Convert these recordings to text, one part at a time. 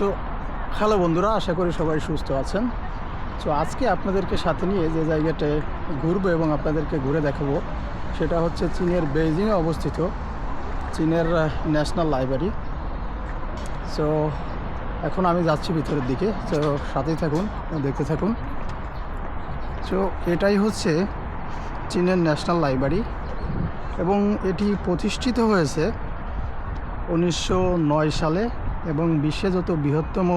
তো হ্যালো বন্ধুরা, আশা করি সবাই সুস্থ আছেন। তো আজকে আপনাদেরকে সাথে নিয়ে যে জায়গাটায় ঘুরবো এবং আপনাদেরকে ঘুরে দেখাবো, সেটা হচ্ছে চীনের বেইজিংয়ে অবস্থিত চীনের ন্যাশনাল লাইব্রেরি। সো এখন আমি যাচ্ছি ভিতরের দিকে, তো সাথেই থাকুন, দেখতে থাকুন। তো এটাই হচ্ছে চীনের ন্যাশনাল লাইব্রেরি এবং এটি প্রতিষ্ঠিত হয়েছে উনিশশো নয় সালে এবং বিশ্বে যত বৃহত্তম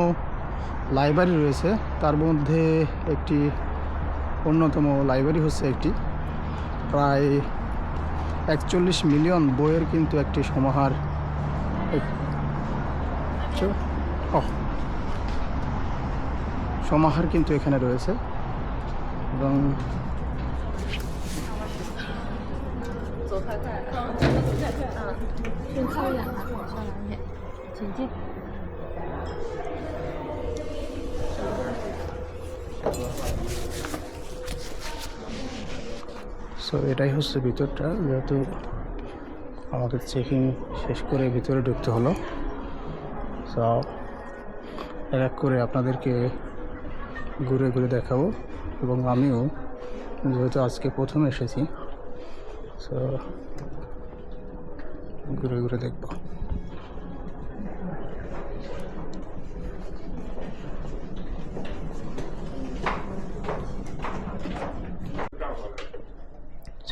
লাইব্রেরি রয়েছে তার মধ্যে একটি অন্যতম লাইব্রেরি হচ্ছে একটি প্রায় একচল্লিশ মিলিয়ন বইয়ের কিন্তু একটি সমাহার। সমাহার কিন্তু এখানে রয়েছে এবং বলছি সো এটাই হচ্ছে ভিতরটা, যেহেতু আমাদের চেকিং শেষ করে ভিতরে ঢুকতে হলো। সো এক এক করে আপনাদেরকে ঘুরে ঘুরে দেখাবো। এবং আমিও, যেহেতু আজকে প্রথম এসেছি সো ঘুরে ঘুরে দেখব।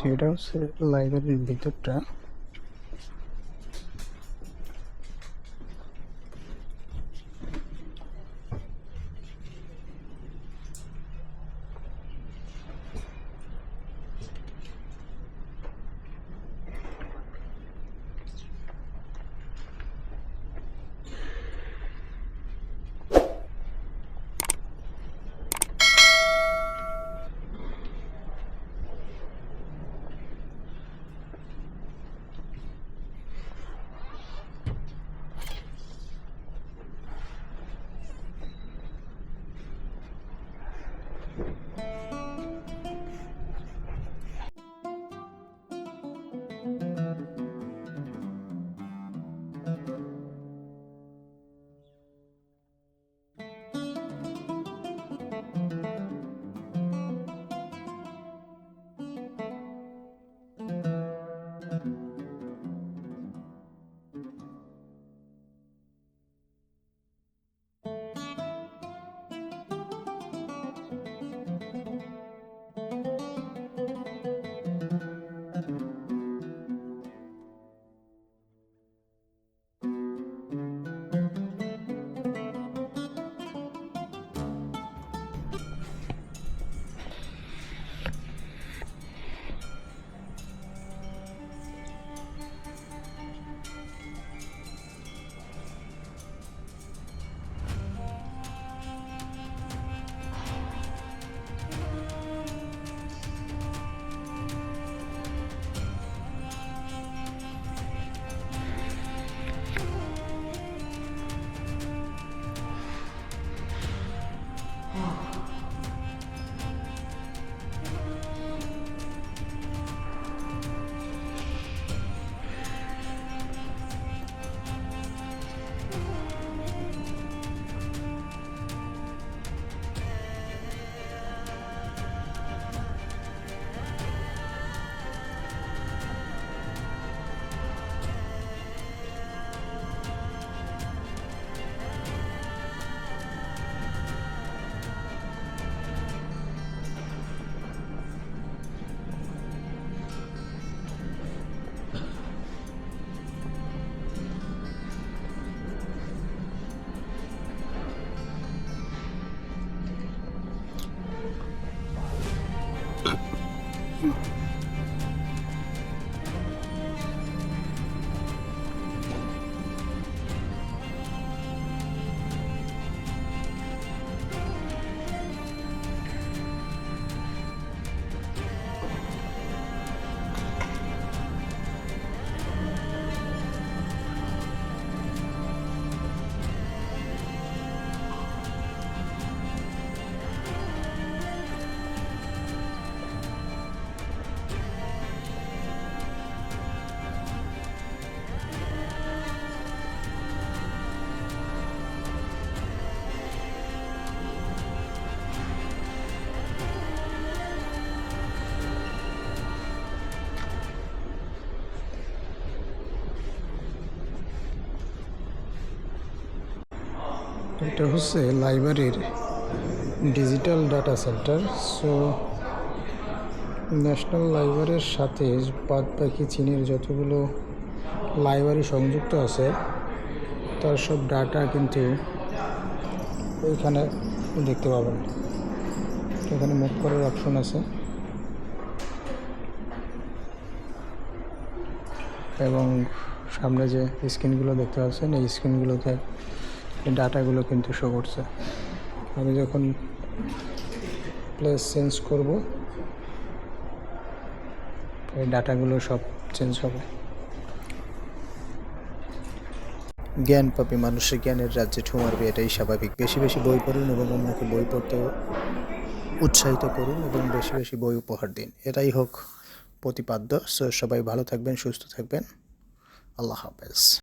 এটা হচ্ছে লাইব্রেরির ভিতরটা 嗯 এটা হচ্ছে লাইব্রেরির digital data centre. So, national লাইব্রেরির সাথে বাদ বাকি চীনের যতগুলো লাইব্রেরি সংযুক্ত আছে, তার সব ডাটা কিন্তু ওইখানে দেখতে পাবেন। এখানে মুভ করার অপশন আছে। এবং সামনে যে স্ক্রিনগুলো দেখতে পাচ্ছেন, এই স্ক্রিনগুলোতে এই ডাটাগুলো কিন্তু শো করছে। আমি যখন প্লেস চেঞ্জ করব, এই ডাটাগুলো সব চেঞ্জ হবে। জ্ঞান পাবে, মানুষের জ্ঞানের রাজ্যে ঠুমারবে এটাই স্বাভাবিক। বেশি বেশি বই পড়ুন এবং অন্যকে বই পড়তে উৎসাহিত করুন এবং বেশি বেশি বই উপহার দিন। এটাই হোক প্রতিপাদ্য। সবাই ভালো থাকবেন, সুস্থ থাকবেন। আল্লাহ হাফেজ।